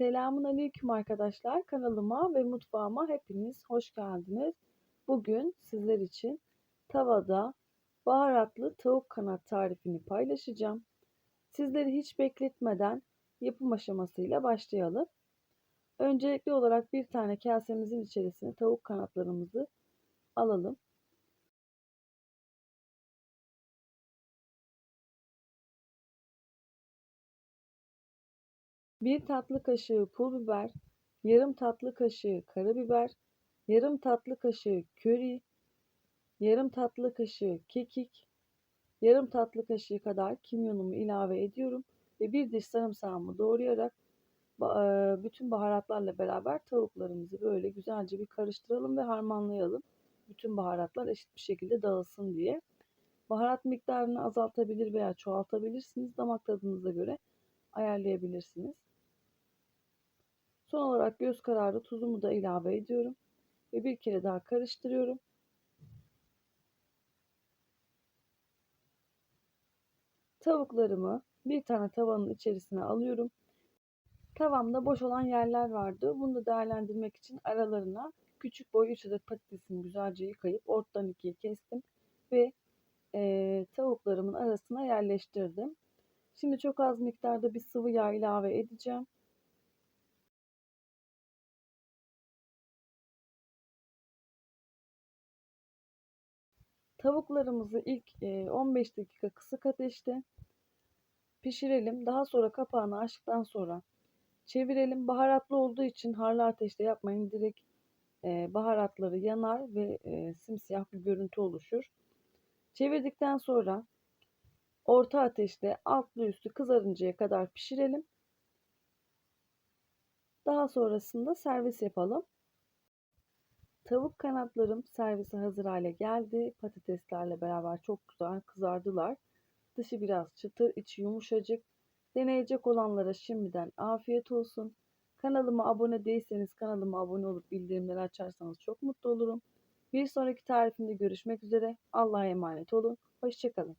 Selamun aleyküm arkadaşlar. Kanalıma ve mutfağıma hepiniz hoş geldiniz. Bugün sizler için tavada baharatlı tavuk kanat tarifini paylaşacağım. Sizleri hiç bekletmeden yapım aşamasıyla başlayalım. Öncelikli olarak bir tane kasemizin içerisine tavuk kanatlarımızı alalım. Bir tatlı kaşığı pul biber, yarım tatlı kaşığı karabiber, yarım tatlı kaşığı köri, yarım tatlı kaşığı kekik, yarım tatlı kaşığı kadar kimyonumu ilave ediyorum ve bir diş sarımsağımı doğrayarak bütün baharatlarla beraber tavuklarımızı böyle güzelce bir karıştıralım ve harmanlayalım. Bütün baharatlar eşit bir şekilde dağılsın diye. Baharat miktarını azaltabilir veya çoğaltabilirsiniz. Damak tadınıza göre ayarlayabilirsiniz. Son olarak göz kararı tuzumu da ilave ediyorum. Ve bir kere daha karıştırıyorum. Tavuklarımı bir tane tavanın içerisine alıyorum. Tavamda boş olan yerler vardı. Bunu da değerlendirmek için aralarına küçük boy 3 adet patatesimi güzelce yıkayıp ortadan ikiye kestim. Ve e, tavuklarımın arasına yerleştirdim. Şimdi çok az miktarda bir sıvı yağ ilave edeceğim. Tavuklarımızı ilk 15 dakika kısık ateşte pişirelim. Daha sonra kapağını açtıktan sonra çevirelim. Baharatlı olduğu için harlı ateşte yapmayın. Direkt baharatları yanar ve simsiyah bir görüntü oluşur. Çevirdikten sonra orta ateşte altlı üstü kızarıncaya kadar pişirelim. Daha sonrasında servis yapalım. Tavuk kanatlarım servise hazır hale geldi. Patateslerle beraber çok güzel kızardılar. Dışı biraz çıtır, içi yumuşacık. Deneyecek olanlara şimdiden afiyet olsun. Kanalıma abone değilseniz kanalıma abone olup bildirimleri açarsanız çok mutlu olurum. Bir sonraki tarifimde görüşmek üzere. Allah'a emanet olun. Hoşçakalın.